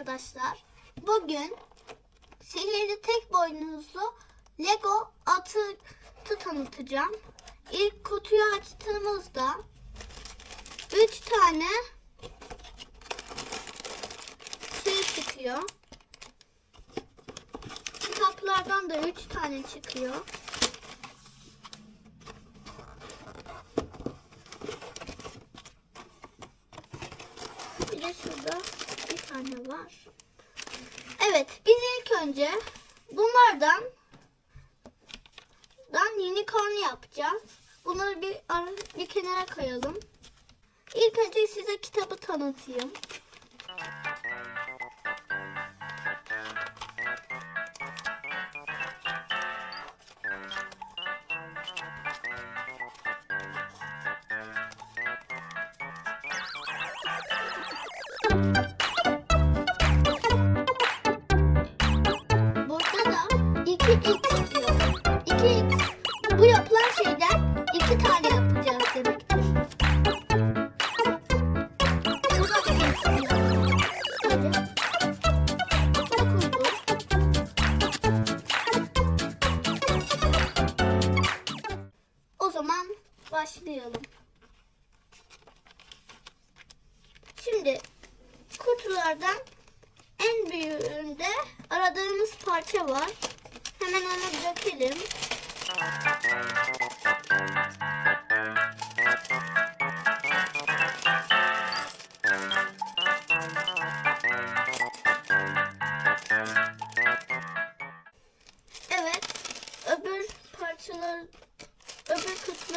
arkadaşlar. Bugün sihirli tek boynuzlu Lego atı tanıtacağım. İlk kutuyu açtığımızda 3 tane şey çıkıyor. Kitaplardan da 3 tane çıkıyor. Bir de şurada bir tane var. Evet, biz ilk önce bunlardan dan unicorn yapacağız. Bunları bir bir kenara koyalım. İlk önce size kitabı tanıtayım.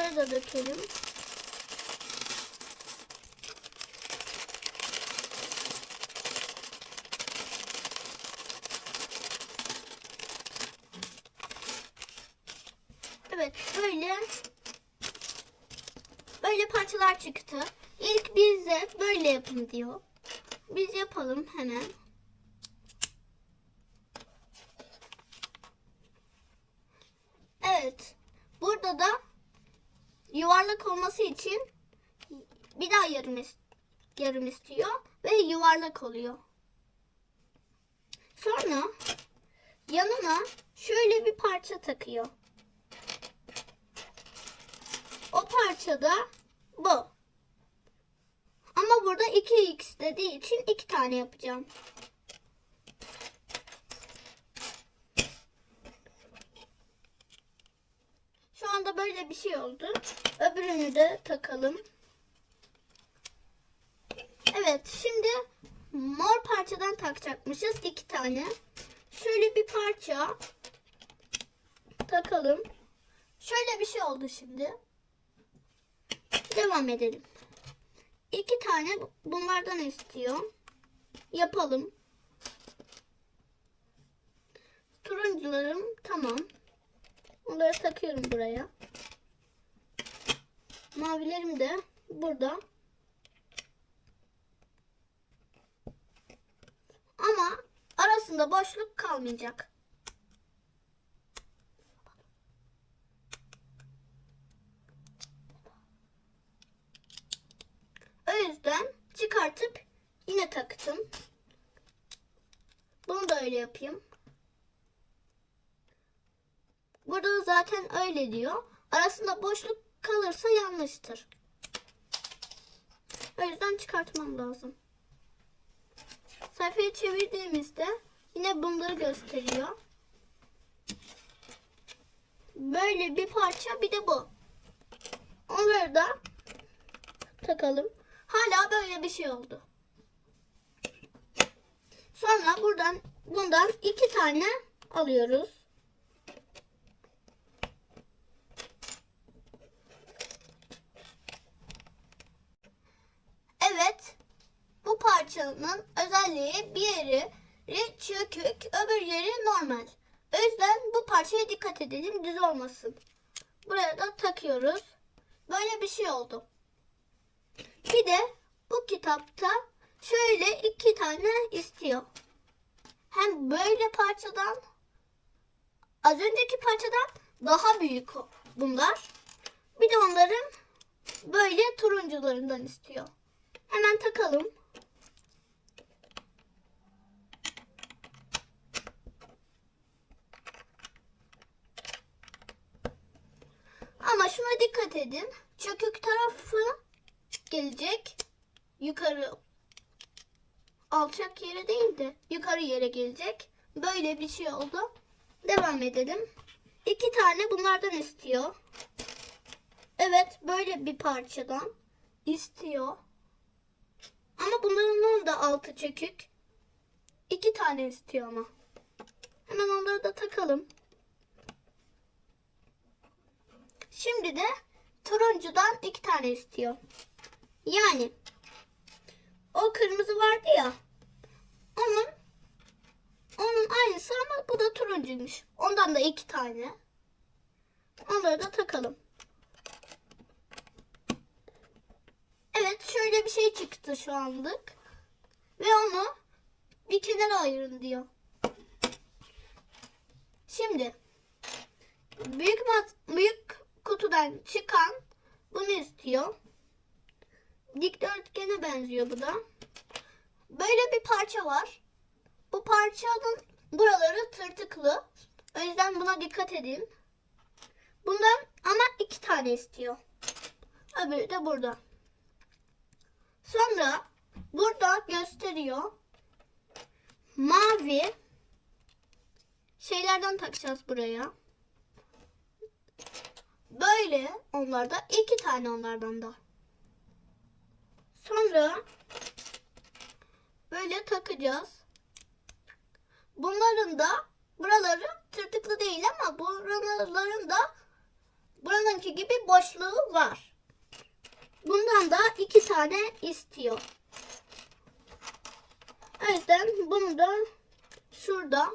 Öbür kutuları da dökelim. Evet böyle böyle parçalar çıktı. İlk bize böyle yapın diyor. Biz yapalım hemen. Evet. Burada da yuvarlak olması için bir daha yarım, is- yarım istiyor ve yuvarlak oluyor. Sonra yanına şöyle bir parça takıyor. O parça da bu. Ama burada 2x dediği için iki tane yapacağım. Şu anda böyle bir şey oldu. Öbürünü de takalım. Evet şimdi mor parçadan takacakmışız iki tane. Şöyle bir parça takalım. Şöyle bir şey oldu şimdi. Devam edelim. İki tane bunlardan istiyor. Yapalım. Turuncularım tamam. Onları takıyorum buraya. Mavilerim de burada. Ama arasında boşluk kalmayacak. O yüzden çıkartıp yine taktım. Bunu da öyle yapayım. Burada zaten öyle diyor. Arasında boşluk kalırsa yanlıştır. O yüzden çıkartmam lazım. Sayfayı çevirdiğimizde yine bunları gösteriyor. Böyle bir parça bir de bu. Onları da takalım. Hala böyle bir şey oldu. Sonra buradan bundan iki tane alıyoruz. Evet. Parçanın özelliği bir yeri çökük, öbür yeri normal. O yüzden bu parçaya dikkat edelim düz olmasın. Buraya da takıyoruz. Böyle bir şey oldu. Bir de bu kitapta şöyle iki tane istiyor. Hem böyle parçadan az önceki parçadan daha büyük bunlar. Bir de onların böyle turuncularından istiyor. Hemen takalım. Şuna dikkat edin. Çökük tarafı gelecek. Yukarı alçak yere değil de yukarı yere gelecek. Böyle bir şey oldu. Devam edelim. İki tane bunlardan istiyor. Evet böyle bir parçadan istiyor. Ama bunların da altı çökük. İki tane istiyor ama. Hemen onları da takalım. Şimdi de turuncudan iki tane istiyor. Yani o kırmızı vardı ya. Onun onun aynısı ama bu da turuncuymuş. Ondan da iki tane. Onları da takalım. Evet şöyle bir şey çıktı şu anlık. Ve onu bir kenara ayırın diyor. Şimdi büyük mat- büyük kutudan çıkan bunu istiyor. Dikdörtgene benziyor bu da. Böyle bir parça var. Bu parçanın buraları tırtıklı. O yüzden buna dikkat edin. Bundan ama iki tane istiyor. Öbürü de burada. Sonra burada gösteriyor. Mavi şeylerden takacağız buraya. Böyle onlarda iki tane onlardan da. Sonra böyle takacağız. Bunların da buraları tırtıklı değil ama buraların da buranınki gibi boşluğu var. Bundan da iki tane istiyor. O yüzden bunu da şurada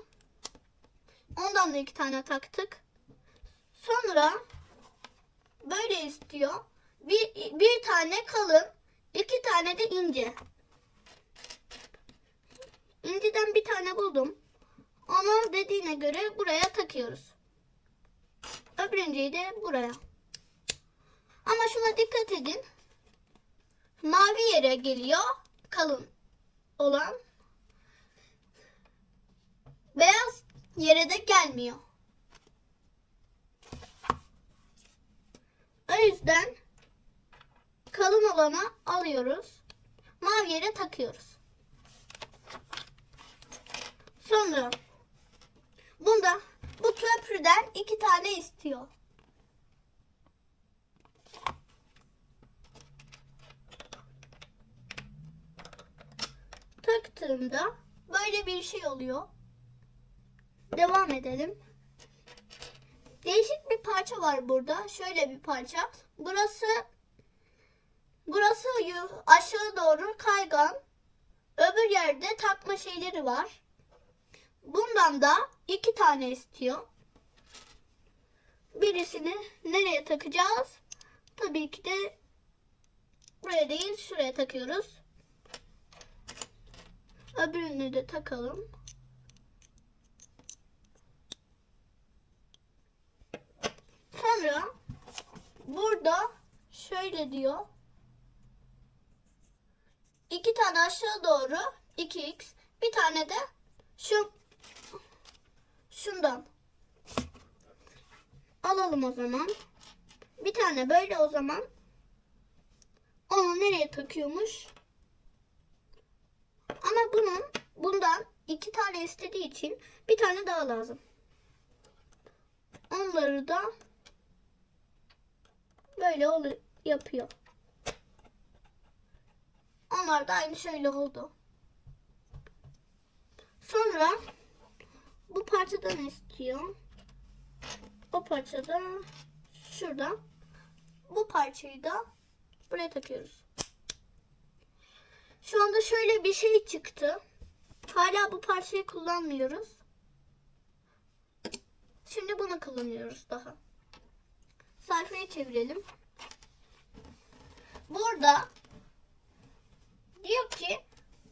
ondan da iki tane taktık. Sonra böyle istiyor. Bir, bir tane kalın, iki tane de ince. İnceden bir tane buldum. Onu dediğine göre buraya takıyoruz. Öbürüncüyü de buraya. Ama şuna dikkat edin. Mavi yere geliyor. Kalın olan. Beyaz yere de gelmiyor. O yüzden kalın olanı alıyoruz. Mavi yere takıyoruz. Sonra bunda bu köprüden iki tane istiyor. Taktığımda böyle bir şey oluyor. Devam edelim. Değişik bir parça var burada. Şöyle bir parça. Burası burası aşağı doğru kaygan. Öbür yerde takma şeyleri var. Bundan da iki tane istiyor. Birisini nereye takacağız? Tabii ki de buraya değil şuraya takıyoruz. Öbürünü de takalım. Sonra burada şöyle diyor. İki tane aşağı doğru 2x bir tane de şu şundan alalım o zaman. Bir tane böyle o zaman. Onu nereye takıyormuş? Ama bunun bundan iki tane istediği için bir tane daha lazım. Onları da böyle olu- yapıyor. Onlar da aynı şöyle oldu. Sonra bu parçadan istiyor. O parçada şurada. Bu parçayı da buraya takıyoruz. Şu anda şöyle bir şey çıktı. Hala bu parçayı kullanmıyoruz. Şimdi bunu kullanıyoruz daha. Sayfayı çevirelim. Burada diyor ki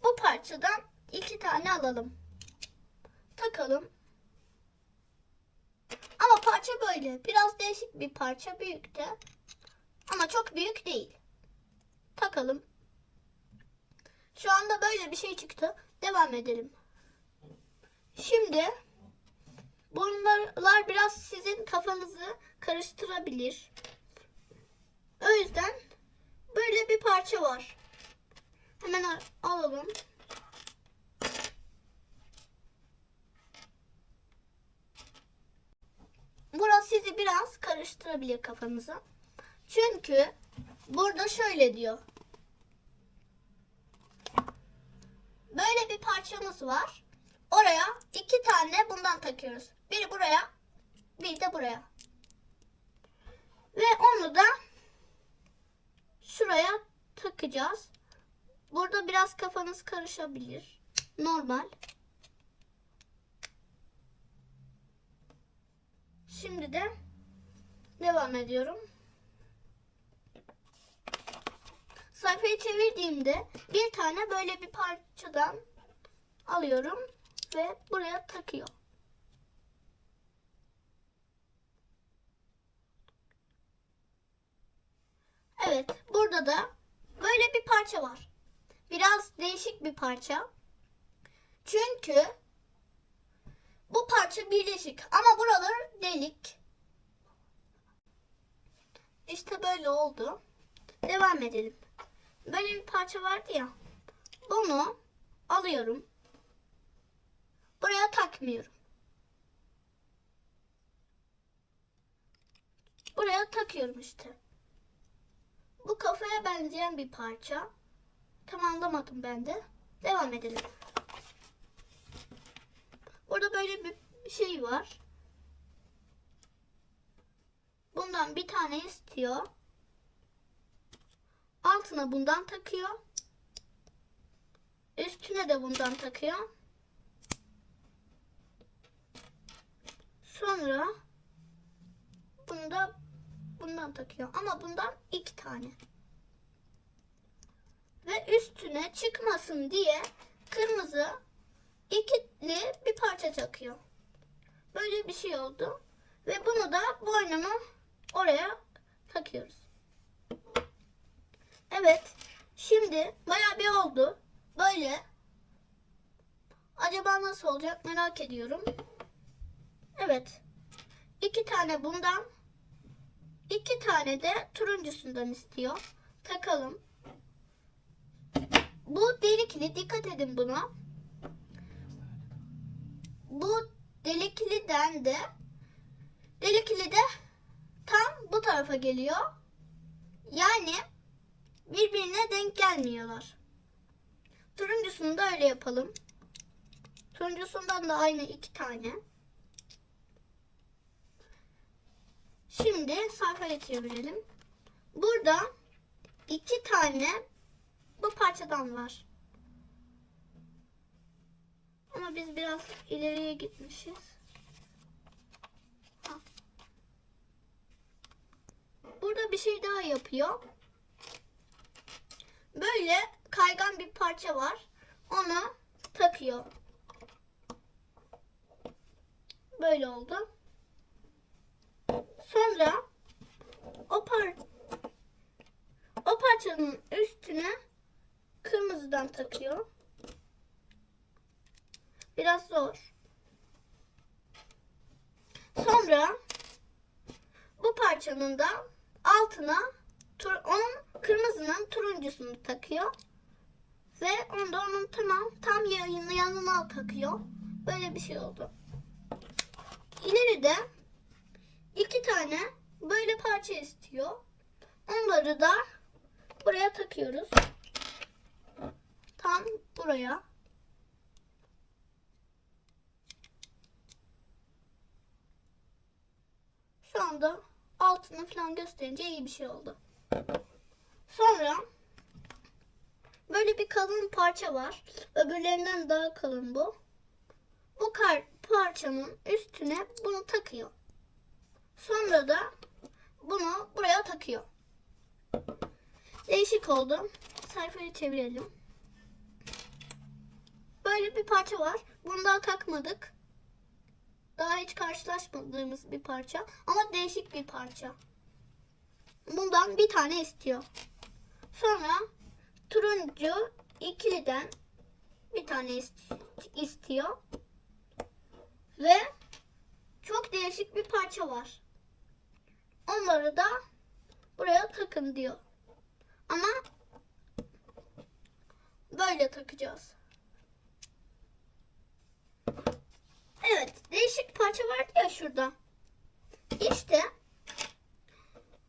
bu parçadan iki tane alalım. Takalım. Ama parça böyle. Biraz değişik bir parça. Büyük de. Ama çok büyük değil. Takalım. Şu anda böyle bir şey çıktı. Devam edelim. Şimdi bunlar biraz sizin kafanızı karıştırabilir. O yüzden böyle bir parça var. Hemen al- alalım. Burası sizi biraz karıştırabilir kafanızı. Çünkü burada şöyle diyor. Böyle bir parçamız var. Oraya iki tane bundan takıyoruz. Biri buraya, bir de buraya. Ve onu da şuraya takacağız. Burada biraz kafanız karışabilir. Normal. Şimdi de devam ediyorum. Sayfayı çevirdiğimde bir tane böyle bir parçadan alıyorum ve buraya takıyor. Evet, burada da böyle bir parça var. Biraz değişik bir parça. Çünkü bu parça birleşik ama buralar delik. İşte böyle oldu. Devam edelim. Böyle bir parça vardı ya. Bunu alıyorum. Buraya takmıyorum. Buraya takıyorum işte. Bu kafaya benzeyen bir parça. Tam anlamadım ben de. Devam edelim. Burada böyle bir şey var. Bundan bir tane istiyor. Altına bundan takıyor. Üstüne de bundan takıyor. Sonra bunu da bundan takıyor. Ama bundan iki tane. Ve üstüne çıkmasın diye kırmızı ikili bir parça takıyor. Böyle bir şey oldu. Ve bunu da boynuma oraya takıyoruz. Evet. Şimdi bayağı bir oldu. Böyle. Acaba nasıl olacak merak ediyorum. Evet. İki tane bundan. İki tane de turuncusundan istiyor. Takalım. Bu delikli. Dikkat edin buna. Bu delikliden de delikli de tam bu tarafa geliyor. Yani birbirine denk gelmiyorlar. Turuncusunu da öyle yapalım. Turuncusundan da aynı iki tane. Şimdi sayfaya çevirelim. Burada iki tane bu parçadan var. Ama biz biraz ileriye gitmişiz. Burada bir şey daha yapıyor. Böyle kaygan bir parça var. Onu takıyor. Böyle oldu. Sonra o par o parçanın üstüne kırmızıdan takıyor. Biraz zor. Sonra bu parçanın da altına tur, onun kırmızının turuncusunu takıyor. Ve onu da onun tamam tam yanına, takıyor. Böyle bir şey oldu. İleride iki tane böyle parça istiyor. Onları da buraya takıyoruz. Tam buraya. Şu anda altını falan gösterince iyi bir şey oldu. Sonra böyle bir kalın parça var. Öbürlerinden daha kalın bu. Bu kar parçanın üstüne bunu takıyor. Sonra da bunu buraya takıyor. Değişik oldu. Sayfayı çevirelim. Böyle bir parça var. Bunu daha takmadık. Daha hiç karşılaşmadığımız bir parça. Ama değişik bir parça. Bundan bir tane istiyor. Sonra turuncu ikiliden bir tane ist- istiyor. Ve çok değişik bir parça var. Onları da buraya takın diyor. Ama böyle takacağız. Evet, değişik parça vardı ya şurada. İşte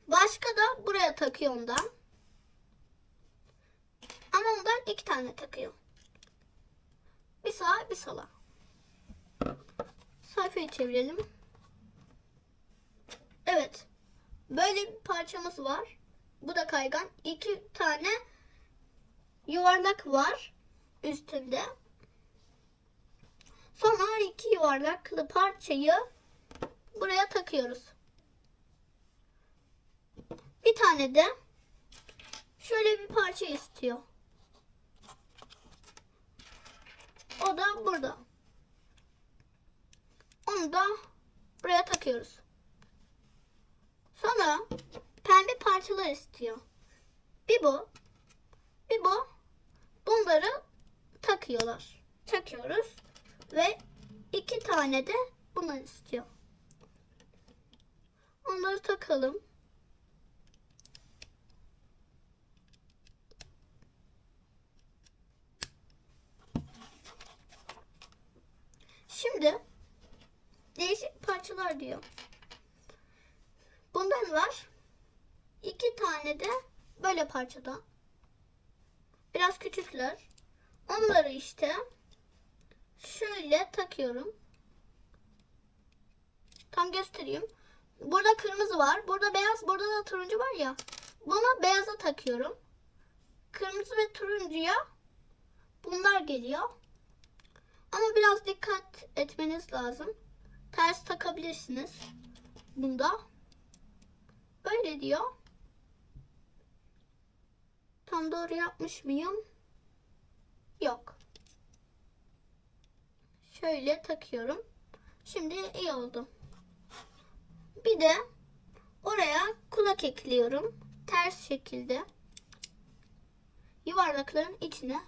başka da buraya takıyor ondan. Ama ondan iki tane takıyor. Bir sağa bir sola. Sayfayı çevirelim. Evet. Böyle bir parçamız var. Bu da kaygan. İki tane yuvarlak var üstünde. Sonra iki yuvarlaklı parçayı buraya takıyoruz. Bir tane de şöyle bir parça istiyor. O da burada. Onu da buraya takıyoruz. Sonra pembe parçalar istiyor. Bir bu, bir bu. Bunları takıyorlar. Takıyoruz ve iki tane de bunlar istiyor. Onları takalım. Şimdi değişik parçalar diyor. Bundan var. İki tane de böyle parçadan. Biraz küçükler. Onları işte şöyle takıyorum. Tam göstereyim. Burada kırmızı var. Burada beyaz. Burada da turuncu var ya. Bunu beyaza takıyorum. Kırmızı ve turuncuya bunlar geliyor. Ama biraz dikkat etmeniz lazım. Ters takabilirsiniz. Bunda. Böyle diyor. Tam doğru yapmış mıyım? Yok. Şöyle takıyorum. Şimdi iyi oldu. Bir de oraya kulak ekliyorum. Ters şekilde. Yuvarlakların içine.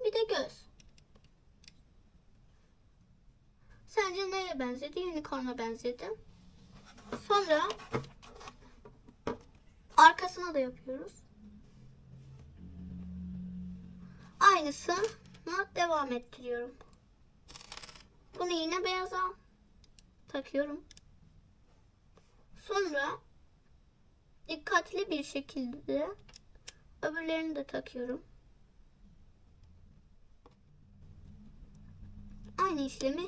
Bir de göz. Sence neye benzedi? Unicorn'a benzedi. Sonra arkasına da yapıyoruz. Aynısını devam ettiriyorum. Bunu yine beyaza takıyorum. Sonra dikkatli bir şekilde öbürlerini de takıyorum. Aynı işlemi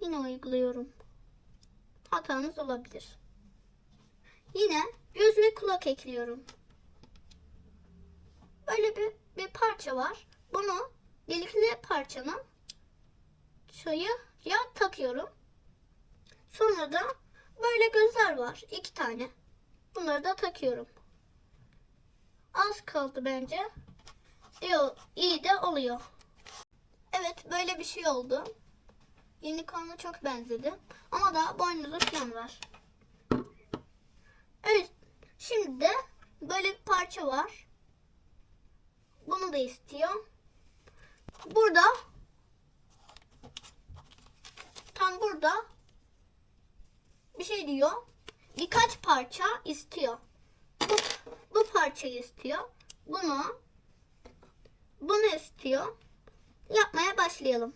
yine uyguluyorum. Hatanız olabilir. Yine göz ve kulak ekliyorum. Böyle bir, bir parça var. Bunu delikli parçanın şayı ya takıyorum. Sonra da böyle gözler var. iki tane. Bunları da takıyorum. Az kaldı bence. İyi, iyi de oluyor. Evet böyle bir şey oldu. Unicorn'a çok benzedi. Ama da boynuzu falan var. Evet. Şimdi de böyle bir parça var. Bunu da istiyor. Burada tam burada bir şey diyor. Birkaç parça istiyor. Bu, bu parçayı istiyor. Bunu bunu istiyor. Yapmaya başlayalım.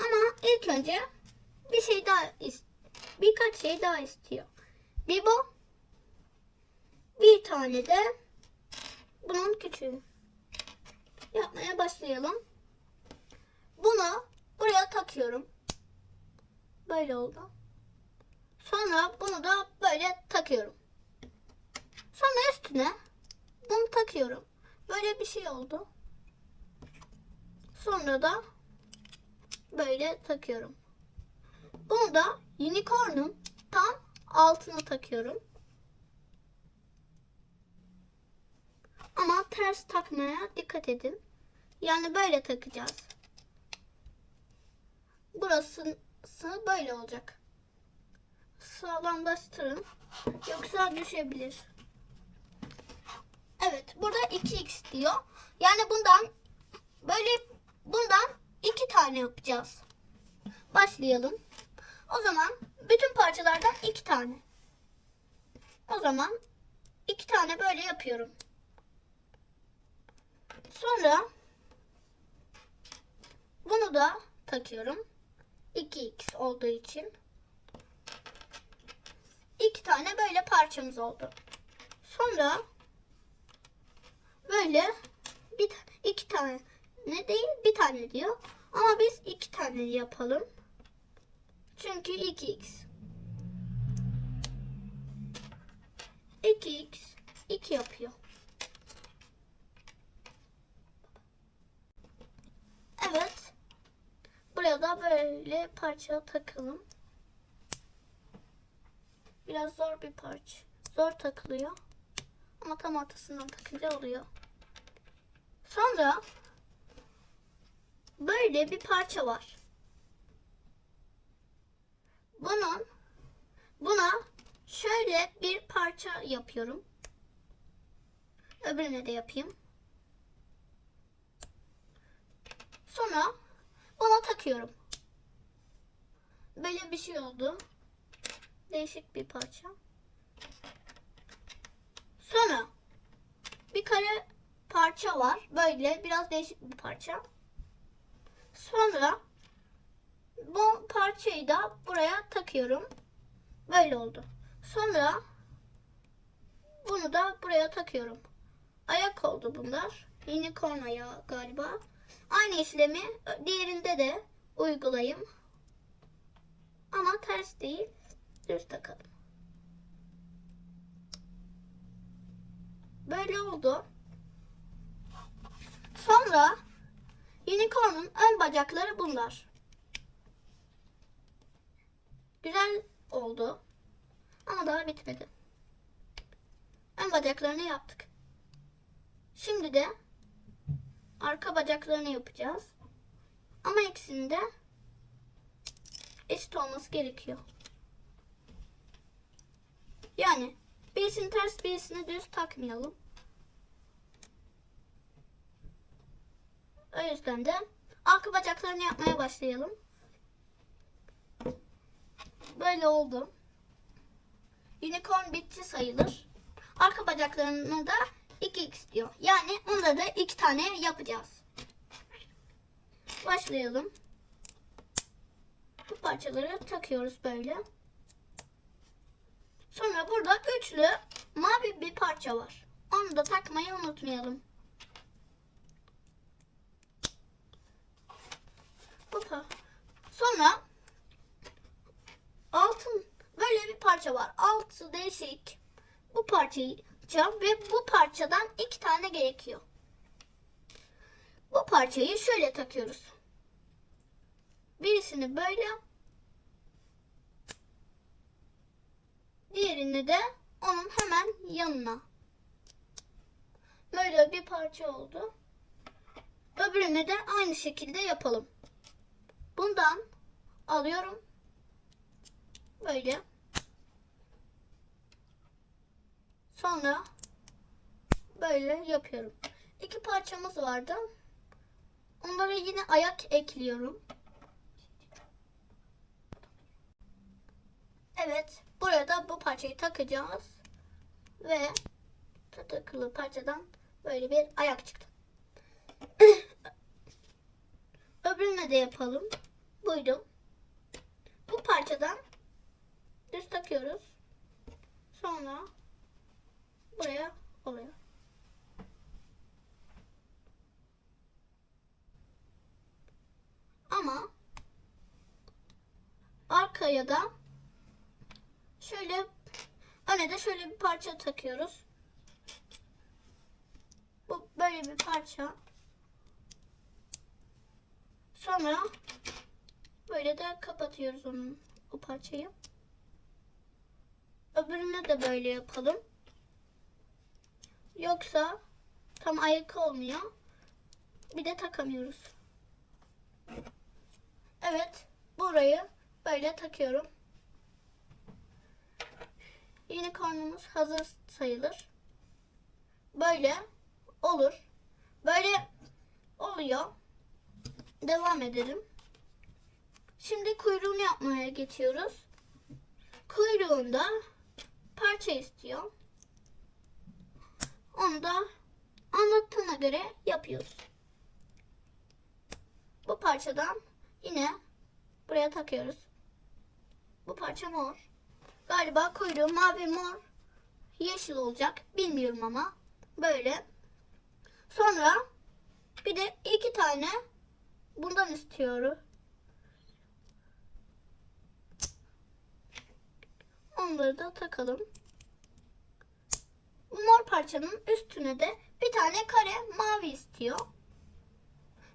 Ama ilk önce bir şey daha birkaç şey daha istiyor. Bir bu. Bir tane de bunun küçüğü. Yapmaya başlayalım. Bunu buraya takıyorum. Böyle oldu. Sonra bunu da böyle takıyorum. Sonra üstüne bunu takıyorum. Böyle bir şey oldu. Sonra da böyle takıyorum. Bunu da unicorn'un tam altına takıyorum. Ama ters takmaya dikkat edin. Yani böyle takacağız. Burası böyle olacak. Sağlamlaştırın. Yoksa düşebilir. Evet. Burada 2x diyor. Yani bundan böyle bundan iki tane yapacağız. Başlayalım. O zaman bütün parçalardan iki tane. O zaman iki tane böyle yapıyorum. Sonra bunu da takıyorum. 2x olduğu için. İki tane böyle parçamız oldu. Sonra böyle bir iki tane ne değil bir tane diyor. Ama biz iki tane yapalım. Çünkü 2x 2x 2 yapıyor. Evet. Buraya da böyle parça takalım. Biraz zor bir parça. Zor takılıyor. Ama tam ortasından takınca oluyor. Sonra böyle bir parça var. Bunun buna şöyle bir parça yapıyorum. Öbürüne de yapayım. Sonra buna takıyorum. Böyle bir şey oldu. Değişik bir parça. Sonra bir kare parça var. Böyle biraz değişik bir parça. Sonra bu parçayı da buraya takıyorum. Böyle oldu. Sonra bunu da buraya takıyorum. Ayak oldu bunlar. Unicorn ayağı galiba. Aynı işlemi diğerinde de uygulayayım. Ama ters değil. Düz takalım. Böyle oldu. Sonra unicorn'un ön bacakları bunlar. Güzel oldu. Ama daha bitmedi. Ön bacaklarını yaptık. Şimdi de arka bacaklarını yapacağız. Ama ikisinin de eşit olması gerekiyor. Yani birisini ters birisini düz takmayalım. O yüzden de arka bacaklarını yapmaya başlayalım. Böyle oldu. Unicorn bitti sayılır. Arka bacaklarını da 2x diyor. Yani onda da iki tane yapacağız. Başlayalım. Bu parçaları takıyoruz böyle. Sonra burada üçlü mavi bir parça var. Onu da takmayı unutmayalım. Bu pa- Sonra altın böyle bir parça var. Altı değişik. Bu parçayı yapacağım ve bu parçadan iki tane gerekiyor. Bu parçayı şöyle takıyoruz. Birisini böyle Diğerini de onun hemen yanına. Böyle bir parça oldu. Öbürünü de aynı şekilde yapalım. Bundan alıyorum. Böyle. Sonra böyle yapıyorum. İki parçamız vardı. Onlara yine ayak ekliyorum. Evet. Buraya da bu parçayı takacağız. Ve takılı parçadan böyle bir ayak çıktı. Öbürüne de yapalım. Buydu. Bu parçadan düz takıyoruz. Sonra buraya oluyor. Ama arkaya da şöyle öne de şöyle bir parça takıyoruz. Bu böyle bir parça. Sonra böyle de kapatıyoruz onun o parçayı. Öbürünü de böyle yapalım. Yoksa tam ayak olmuyor. Bir de takamıyoruz. Evet, burayı böyle takıyorum. Unicornumuz hazır sayılır. Böyle olur. Böyle oluyor. Devam edelim. Şimdi kuyruğunu yapmaya geçiyoruz. Kuyruğunda parça istiyor. Onu da anlattığına göre yapıyoruz. Bu parçadan yine buraya takıyoruz. Bu parça mor. Galiba kuyruğu mavi mor yeşil olacak. Bilmiyorum ama böyle. Sonra bir de iki tane bundan istiyorum. Onları da takalım. Mor parçanın üstüne de bir tane kare mavi istiyor.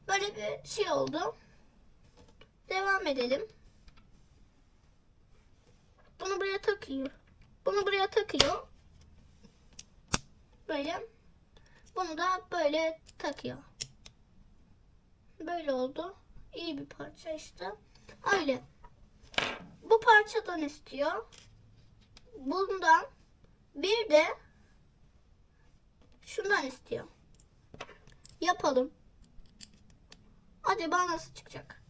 Böyle bir şey oldu. Devam edelim. Bunu buraya takıyor. Bunu buraya takıyor. Böyle. Bunu da böyle takıyor. Böyle oldu. İyi bir parça işte. Öyle. Bu parçadan istiyor. Bundan bir de şundan istiyor. Yapalım. Acaba nasıl çıkacak?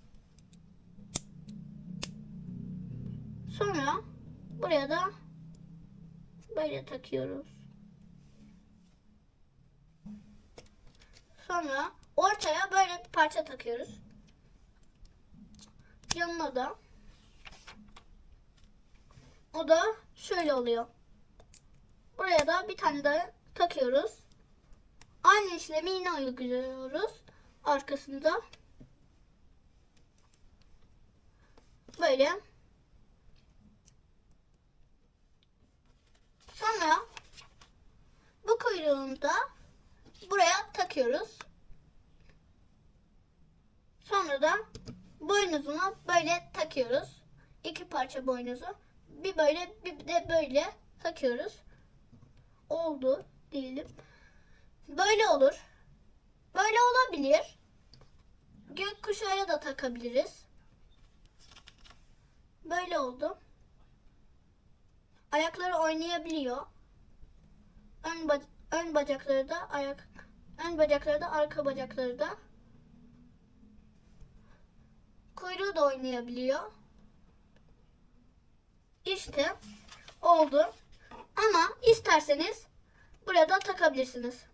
Sonra buraya da böyle takıyoruz. Sonra ortaya böyle bir parça takıyoruz. Yanına da o da şöyle oluyor. Buraya da bir tane daha takıyoruz. Aynı işlemi yine uyguluyoruz. Arkasında böyle Sonra bu kuyruğunu da buraya takıyoruz. Sonra da boynuzuna böyle takıyoruz. İki parça boynuzu. Bir böyle bir de böyle takıyoruz. Oldu diyelim. Böyle olur. Böyle olabilir. Gökkuşağıya da takabiliriz. Böyle oldu. Ayakları oynayabiliyor. Ön, ba- ön bacakları da ayak ön bacakları da arka bacakları da kuyruğu da oynayabiliyor. İşte oldu. Ama isterseniz burada takabilirsiniz.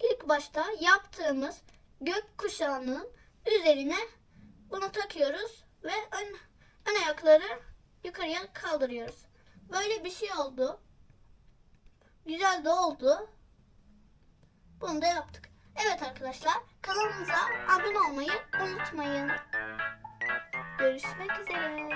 İlk başta yaptığımız gök kuşağının üzerine bunu takıyoruz ve ön, ön ayakları yukarıya kaldırıyoruz. Böyle bir şey oldu. Güzel de oldu. Bunu da yaptık. Evet arkadaşlar kanalımıza abone olmayı unutmayın. Görüşmek üzere.